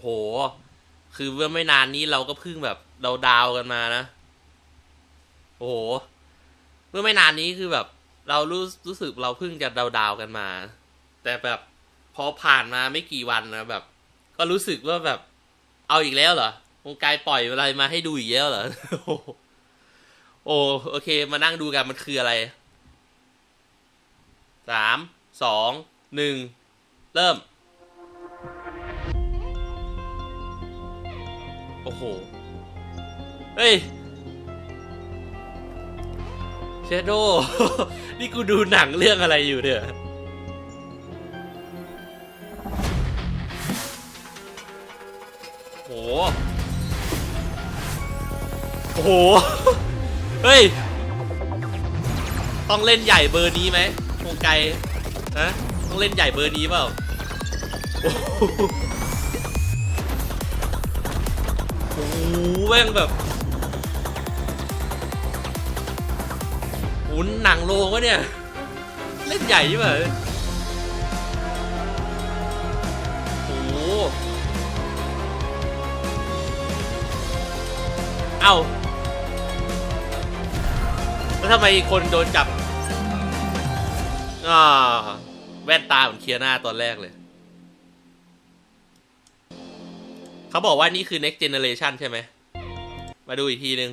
โห คือเมื่อไม่นานนี้เราก็เพิ่งแบบเราดาวกันมานะ โอ้โห เมื่อไม่นานนี้คือแบบ เรารู้รู้สึกเราเพิ่งจะดาวดาวกันมา แต่แบบพอผ่านมาไม่กี่วันนะแบบ ก็รู้สึกว่าแบบ เอาอีกแล้วเหรอวงการปล่อยอะไรมาให้ดูอีกแล้วเหรอโอ้โหโอ้โอเค มานั่งดูกันมันคืออะไรสามสองหนึ่งเริ่ม อ้โห เฮ้ยเชโด นี่กูดูหนังเรื่องอะไรอยู่เนี่ยโห โอ้โห เฮ้ย ต้องเล่นใหญ่เบอร์นี้ไหมวงไกลฮะต้องเล่นใหญ่เบอร์นี้เปล่า แม่งแบบโอ้โหนังโรงวะเนี่ย เล่นใหญ่ใช่ไหมโอ้โหเอ้าแล้วทำไมคนโดนจับอ่าแว่นตาเหมือนเคลียร์หน้าตอนแรกเลย เขาบอกว่านี่คือ next generation ใช่ไหม มาดูอีกทีหนึ่ง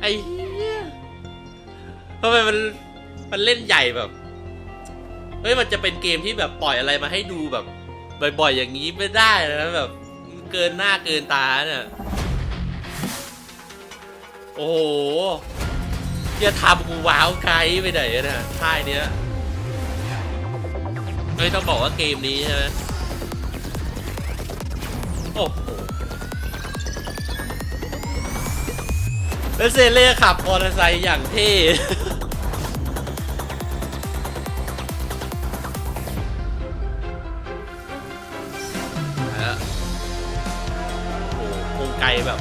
ไอ้เหี้ยทำไมมันมันเล่นใหญ่แบบ เฮ้ยมันจะเป็นเกมที่แบบปล่อยอะไรมาให้ดูแบบ บ่อยๆ อย่างนี้ไม่ได้นะแบบ เกินหน้าเกินตาเนี่ยโอ้โหจะทำกูว้าวไกด์ไปไหนนะค่ายเนี้ย ฮ้ยต้องบอกว่าเกมนี้ใช่ไหมโอ้โหแล้วเซเล่ขับมอเตอร์ไซค์อย่างเท่แล้วโอ้คงไกลแบบ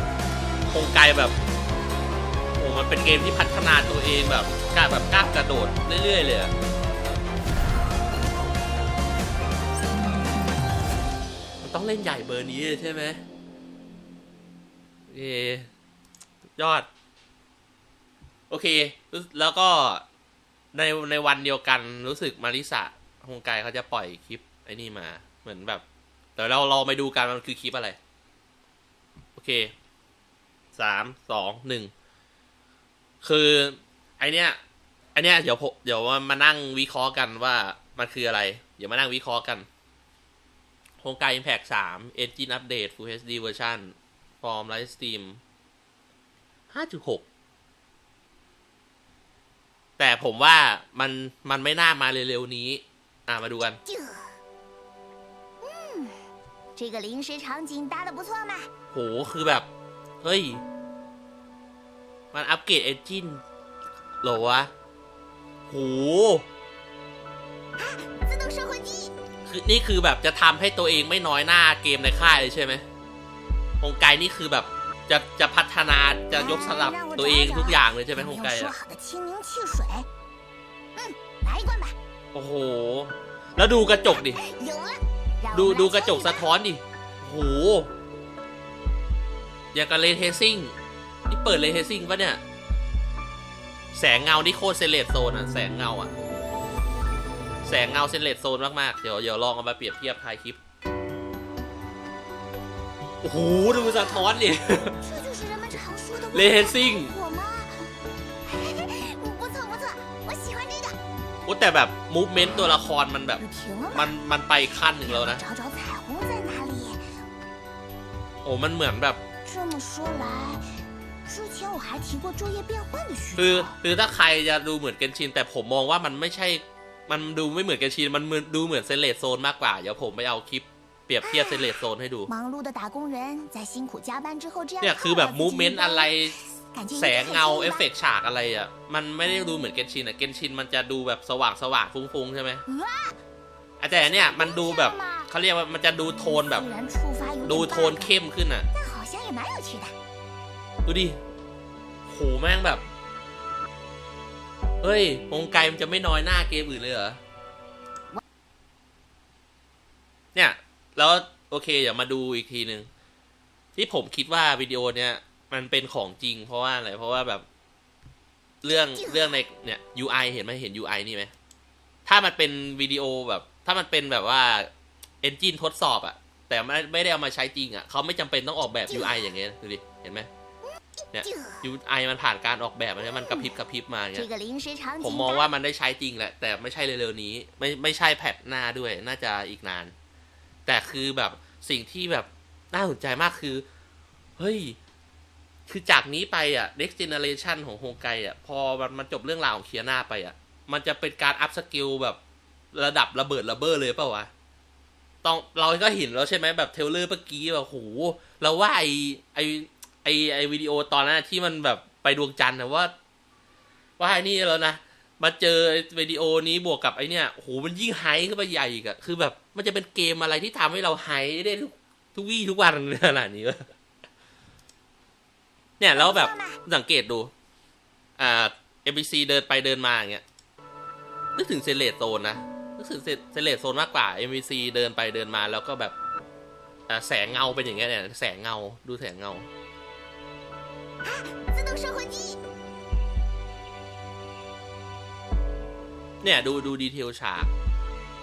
คงไกลแบบโอ้มันเป็นเกมที่พัฒนาตัวเองแบบกล้าแบบกล้ากระโดดเรื่อยๆเลยอะ เล่นใหญ่เบอร์นี้ใช่ไหมเอยอด โอเค แล้วก็ในในวันเดียวกันรู้สึกมาริสะฮงไกเขาจะปล่อยคลิปไอ้นี่มา เหมือนแบบเดี๋ยวเราเราไปดูกันมันคือคลิปอะไร โอเคสามสองหนึ่งคือไอเนี้ยไอเนี้ยเดี๋ยวผมเดี๋ยวมานั่งวิเคราะห์กันว่ามันคืออะไร เดี๋ยวมานั่งวิเคราะห์กัน โครงการ Impact 3 Engine Update Full HD Version Form Live Stream 5.6 แต่ผมว่ามันมันไม่น่ามาเร็วๆนี้ อ่ะมาดูกัน 这个临时场景搭的不错嘛， โห คือแบบ เฮ้ย มันอัปเกรดเอนจินเหรอวะ โห ือนี่คือแบบจะทำให้ตัวเองไม่น้อยหน้าเกมในค่ายเลยใช่ไหมฮงไกนี่คือแบบจะจะพัฒนาจะยกสลับตัวเองทุกอย่างเลยใช่ไหมฮงไกอะโอ้โห แล้วดูกระจกดิ ดูดูกระจกสะท้อนดิ โห อย่างกับเลเทซิ่ง นี่เปิดเลเทซิ่งปะเนี่ย แสงเงานี่โคตรเซเลตโซนอะแสงเงาอะ แสงเงาเซนเลตโซนมากๆ เดี๋ยวเดี๋ยวลองเอามาเปรียบเทียบท้ายคลิป โอ้โห ดูสะท้อนดิเลซิ่งแต่แบบมูฟเมนต์ตัวละครมันแบบ มันมันไปขั้นหนึ่งแล้วนะ โอ้มันเหมือนแบบคือคือถ้าใครจะดูเหมือนเกนชิน แต่ผมมองว่ามันไม่ใช่ มันดูไม่เหมือนแกชินมันดูเหมือนเซเลตโซนมากกว่า เดี๋ยวผมไปเอาคลิปเปรียบเทียบเซเลตโซนให้ดูเนี่ยคือแบบมูเมนต์อะไรแสงเงาเอฟเฟกฉากอะไรอะ มันไม่ได้ดูเหมือนเกนชินอะ เกนชินมันจะดูแบบสว่างสว่างฟุ้งๆ ใช่ไหมแต่เนี่ยมันดูแบบเขาเรียกว่ามันจะดูโทนแบบ ดูโทนเข้มขึ้นอะ ดูดิโหแม่งแบบ เฮ้ยวงไกมันจะไม่น้อยหน้าเกมอื่นเลยเหรอ เนี่ย แล้วโอเคเดี๋ยวมาดูอีกทีหนึ่งที่ผมคิดว่าวิดีโอเนี้ยมันเป็นของจริง เพราะว่าอะไรเพราะว่าแบบ เรื่องเรื่องในเนี่ย UI เห็นไหมเห็น UI นี่ไหมถ้ามันเป็นวิดีโอแบบ ถ้ามันเป็นแบบว่าเอนจินทดสอบอะแต่ไม่ไม่ได้เอามาใช้จริงอะเขาไม่จำเป็นต้องออกแบบ UI อย่างเงี้ยดูดิเห็นไหม เนี่ยยูไอมันผ่านการออกแบบมันมันกระพริบกระพริบมาเนี่ยผมมองว่ามันได้ใช้จริงแหละ แต่ไม่ใช่เร็วๆนี้ ไม่ไม่ใช่แพทหน้าด้วย น่าจะอีกนาน แต่คือแบบสิ่งที่แบบน่าสนใจมากคือ เฮ้ย คือจากนี้ไปอะ next generation ของโฮไกอะ พอมันมันจบเรื่องราวของเคียนาไปอะ มันจะเป็นการอัพสกิลแบบระดับระเบิดระเบ้อเลยเปล่าวะต้องเราก็เห็นแล้วใช่ไหมแบบเทเลอร์เมื่อกี้แบบโหเราว่าไอไอไไอไอวิดีโอตอนนั้นที่มันแบบไปดวงจันทร์นะว่า ว่าไอ้นี่แล้วนะมาเจอวิดีโอนี้บวกกับไอเนี่ยโหมันยิ่งไฮขึ้นไปใหญ่อีกอะคือแบบ มันจะเป็นเกมอะไรที่ทำให้เราไฮได้ทุกทุกวี่ทุกวันขนาดนี้วะเนี่ยแล้วแบบสังเกตดู อ่า NPC เดินไปเดินมาอย่างเงี้ยนึกถึงเซเลตโซนนะนึกถึงเซเลตโซนมากกว่า NPC เดินไปเดินมาแล้วก็แบบอ่าแสงเงาเป็นอย่างเงี้ยเนี่ยแสงเงาดูแสงเงา 自动摄魂机， เนี่ยดูดูดีเทลฉาก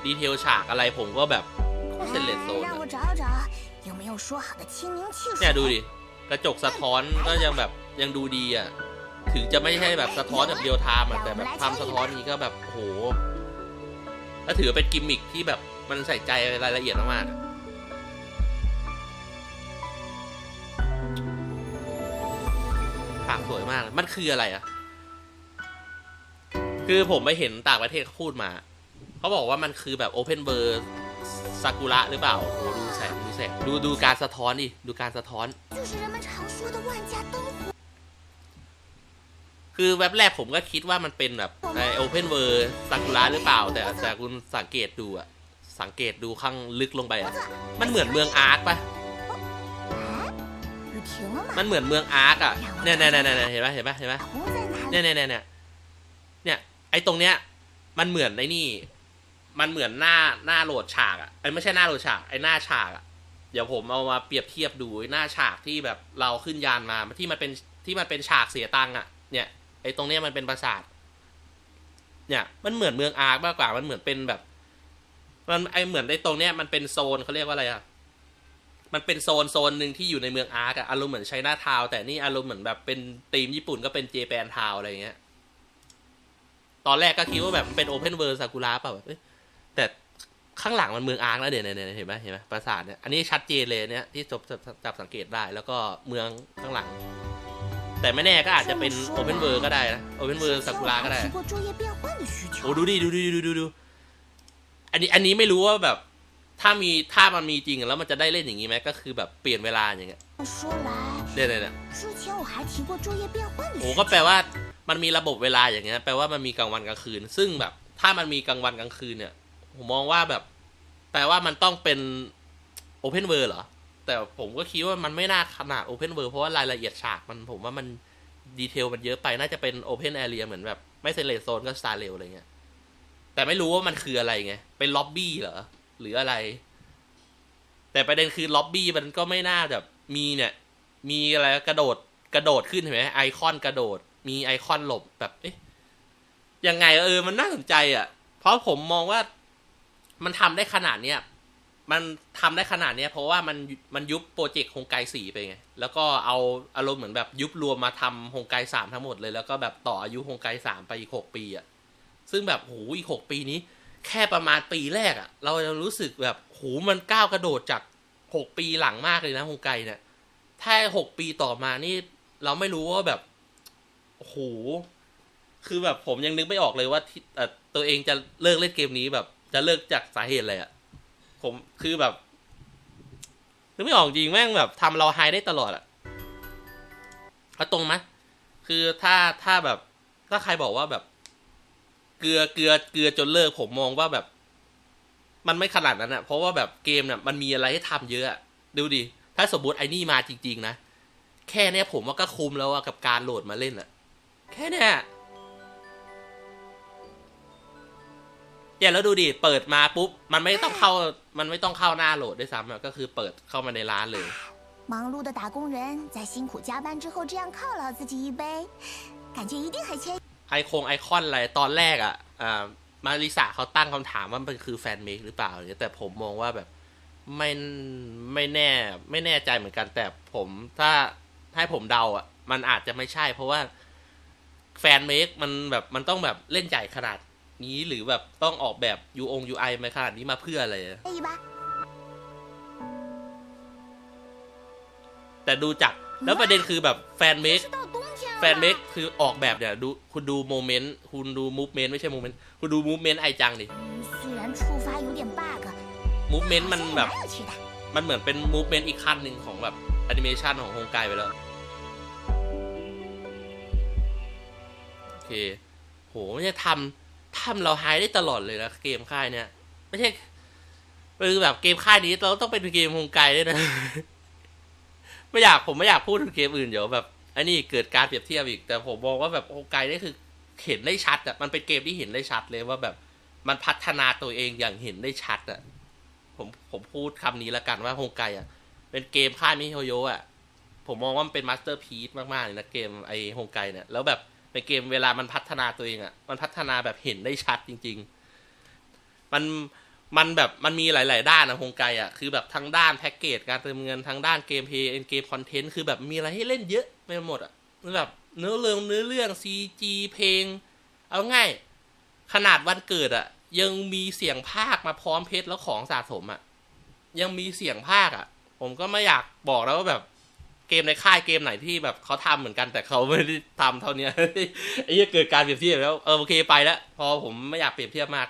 ดีเทลฉากอะไรผมก็แบบเซเลตโซน 让我找找有没有说好的清明汽水。 เนี่ยดูดิ กระจกสะท้อนก็ยังแบบยังดูดีอ่ะ ถึงจะไม่ใช่แบบสะท้อนแบบเรียลไทม์อะแต่แบบทำสะท้อนนี้ก็แบบโอ้โหแล้วถือเป็นกิมมิคที่แบบมันใส่ใจรายละเอียดมากๆ ปากสวยมาก มันคืออะไรอะคือผมไปเห็นต่างประเทศเขาพูดมา เขาบอกว่ามันคือแบบโอเพนเบอร์ซากุระหรือเปล่า โอ้ดูแสงดูแสงดูดูการสะท้อนดิ ดูการสะท้อน คือแว็บแรกผมก็คิดว่ามันเป็นแบบโอเพนเวอร์ซากุระหรือเปล่า แต่แต่คุณสังเกตดูอะสังเกตดูข้างลึกลงไปอะมันเหมือนเมืองอาร์ตปะ มันเหมือนเมืองอาร์กอะเนี่ยเนี่ยเนี่ยเห็นปะเห็นปะเห็นปะเนี่ยเนี่ยเนี่ยเนี่ยเนี่ยไอ้ตรงเนี้ย มันเหมือนไอนี่ มันเหมือนหน้าหน้าโหลดฉากอะไอ้ไม่ใช่หน้าโหลดฉากไอ้หน้าฉากอะเดี๋ยวผมเอามาเปรียบเทียบดูหน้าฉากที่แบบเราขึ้นยานมาที่มันเป็นที่มันเป็นฉากเสียตังค์อะเนี่ยไอ้ตรงเนี้ยมันเป็นปราสาทเนี่ยมันเหมือนเมืองอาร์กมากกว่ามันเหมือนเป็นแบบ มันไอเหมือนไอตรงเนี้ยมันเป็นโซนเขาเรียกว่าอะไรอะ มันเป็นโซนโซนหนึ่งที่อยู่ในเมืองอาร์กอะอารมณ์เหมือนไชน่าทาวแต่นี่อารมณ์เหมือนแบบเป็นธีมญี่ปุ่นก็เป็นเจแปนทาวอะไรเงี้ย ตอนแรกก็คิดว่าแบบเป็นโอเพนเวิร์ซากุระเปล่าแบบแต่ข้างหลังมันเมืองอาร์กนะเดี๋ยวเนี่ยเห็นไหมเห็นไหมปราสาทเนี่ยอันนี้ชัดเจนเลยเนี่ยที่จับสังเกตได้แล้วก็เมืองข้างหลัง แต่ไม่แน่ก็อาจจะเป็นโอเพนเวิร์ก็ได้นะโอเพนเวิร์ซากุระก็ได้โอ้ดูดิดูดูดูดูดูอันนี้อันนี้ไม่รู้ว่าแบบ ถ้ามีถ้ามันมีจริงแล้วมันจะได้เล่นอย่างนี้ไหมก็คือแบบเปลี่ยนเวลาอย่างเงี้ย 说来， เนี่ยเนี่ยเนี่ย 之前我还提过昼夜变换的需 โอ้ 求。 ก็แปลว่ามันมีระบบเวลาอย่างเงี้ยแปลว่ามันมีกลางวันกลางคืน ซึ่งแบบ ถ้ามันมีกลางวันกลางคืนเนี่ย ผมมองว่าแบบ แปลว่ามันต้องเป็นโอเพนเวิร์เหรอ แต่ผมก็คิดว่ามันไม่น่าขนาดโอเพนเวิร์เพราะว่ารายละเอียดฉากมันผมว่ามันดีเทลมันเยอะไปน่าจะเป็นโอเพนแอเรียเหมือนแบบ ไม่เซเลโซนก็สตาร์เรลอะไรเงี้ย แต่ไม่รู้ว่ามันคืออะไรไง เป็นล็อบบี้เหรอ หรืออะไร แต่ประเด็นคือล็อบบี้มันก็ไม่น่าแบบมีเนี่ย มีอะไรกระโดดกระโดดขึ้นเห็นไหมไอคอนกระโดด มีไอคอนหลบแบบเอ๊ะยังไงเออมันน่าสนใจอะ เพราะผมมองว่ามันทำได้ขนาดเนี้ยมันทำได้ขนาดเนี้ย เพราะว่ามันมันยุบโปรเจกต์โฮงไกสี่ไปไง แล้วก็เอาอารมณ์เหมือนแบบยุบรวมมาทำโฮงไกสามทั้งหมดเลย แล้วก็แบบต่ออายุโฮงไกสามไปอีกหกปีอะ ซึ่งแบบโหอีกหกปีนี้ แค่ประมาณปีแรกอะ่ะเราจะรู้สึกแบบโหมันก้าวกระโดดจากหกปีหลังมากเลยนะฮงไกเนี่ย ถ้าหกปีต่อมานี่ เราไม่รู้ว่าแบบโอ้โหคือแบบผมยังนึกไม่ออกเลยว่าที่ตัวเองจะเลิกเล่นเกมนี้แบบ จะเลิกจากสาเหตุอะไรอะ่ะผมคือแบบนึกไม่ออกจริงแม่งแบบทำเราไฮได้ตลอดอะ่ะเอาตรงไหมคือถ้าถ้าแบบถ้าใครบอกว่าแบบ เกลือเกลือเกลือจนเลิกผมมองว่าแบบ มันไม่ขนาดนั้นอะเพราะว่าแบบเกมเนี่ยมันมีอะไรให้ทำเยอะอะดูดิ ถ้าสมมติไอ้นี่มาจริง ๆ นะ แค่เนี้ยผมว่าก็คุ้มแล้วอะกับการโหลดมาเล่นอะแค่เนี้ย เนี่ยแล้วดูดิ เปิดมาปุ๊บ มันไม่ต้องเข้า มันไม่ต้องเข้าหน้าโหลดด้วยซ้ำอะก็คือเปิดเข้ามาในร้านเลย 忙碌的打工人在辛苦加班之后这样犒劳自己一杯，感觉一定很惬意。 ไอคงไอคอนอะไรตอนแรกอะอะมาริสาเขาตั้งคำถามว่ามันคือแฟนเมคหรือเปล่าแต่ผมมองว่าแบบไม่ไม่แน่ไม่แน่ใจเหมือนกัน แต่ผมถ้าให้ผมเดาอะ มันอาจจะไม่ใช่ เพราะว่าแฟนเมคมันแบบมันต้องแบบเล่นใหญ่ขนาดนี้หรือแบบต้องออกแบบยูองยูไอมขนาดนี้มาเพื่ออะไรแต่ดูจาก แล้วประเด็นคือแบบแฟนเมคแฟนเมคคือออกแบบเนี่ยดูคุณดูโมเมนต์คุณดูมูฟเมนต์ไม่ใช่โมเมนต์คุณดูมูฟเมนต์ไอจังดิมูฟเมนต์มันแบบ มันเหมือนเป็นมูฟเมนต์อีกขั้นหนึ่งของแบบแอนิเมชันของโฮงไกไปแล้ว โอเค โหไม่ใช่ทำทำเราหายได้ตลอดเลยนะเกมค่ายเนี่ย ไม่ใช่คือแบบเกมค่ายนี้เราต้องเป็นเกมโฮงไกด้วยนะ ไม่อยากผมไม่อยากพูดถึงเกมอื่นเดี๋ยวแบบอันนี้เกิดการเปรียบเทียบอีก แต่ผมมองว่าแบบโฮงไกนี่คือเห็นได้ชัดอะมันเป็นเกมที่เห็นได้ชัดเลยว่าแบบมันพัฒนาตัวเองอย่างเห็นได้ชัดอะผมผมพูดคำนี้ล้วกันว่าโฮงไกอะเป็นเกมค่ายมิโฮโยอะผมมองว่ามันเป็นมาสเตอร์พีซมากๆเลยนะเกมไอโฮงไกเนี่ยแล้วแบบเป็นเกมเวลามันพัฒนาตัวเองอะมันพัฒนาแบบเห็นได้ชัดจริง ๆ มัน มันแบบมันมีหลาย ๆ ด้านนะฮงไกอะคือแบบทั้งด้านแพ็กเกจการเติมเงินทั้งด้านเกมเพย์เกมคอนเทนต์คือแบบมีอะไรให้เล่นเยอะไปหมดอะแบบเนื้อเรื่องเนื้อเรื่องซีจีเพลง เอาง่าย ขนาดวันเกิดอะยังมีเสียงภาคมาพร้อมเพชรแล้วของสะสมอะยังมีเสียงภาคอะผมก็ไม่อยากบอกแล้วว่าแบบเกมในค่ายเกมไหนที่แบบเขาทำเหมือนกันแต่เขาไม่ได้ทำเท่านี้ไอ้เหี้ยเกิดการเปรียบเทียบแล้วเออโอเคไปแล้วพอผมไม่อยากเปรียบเทียบมาก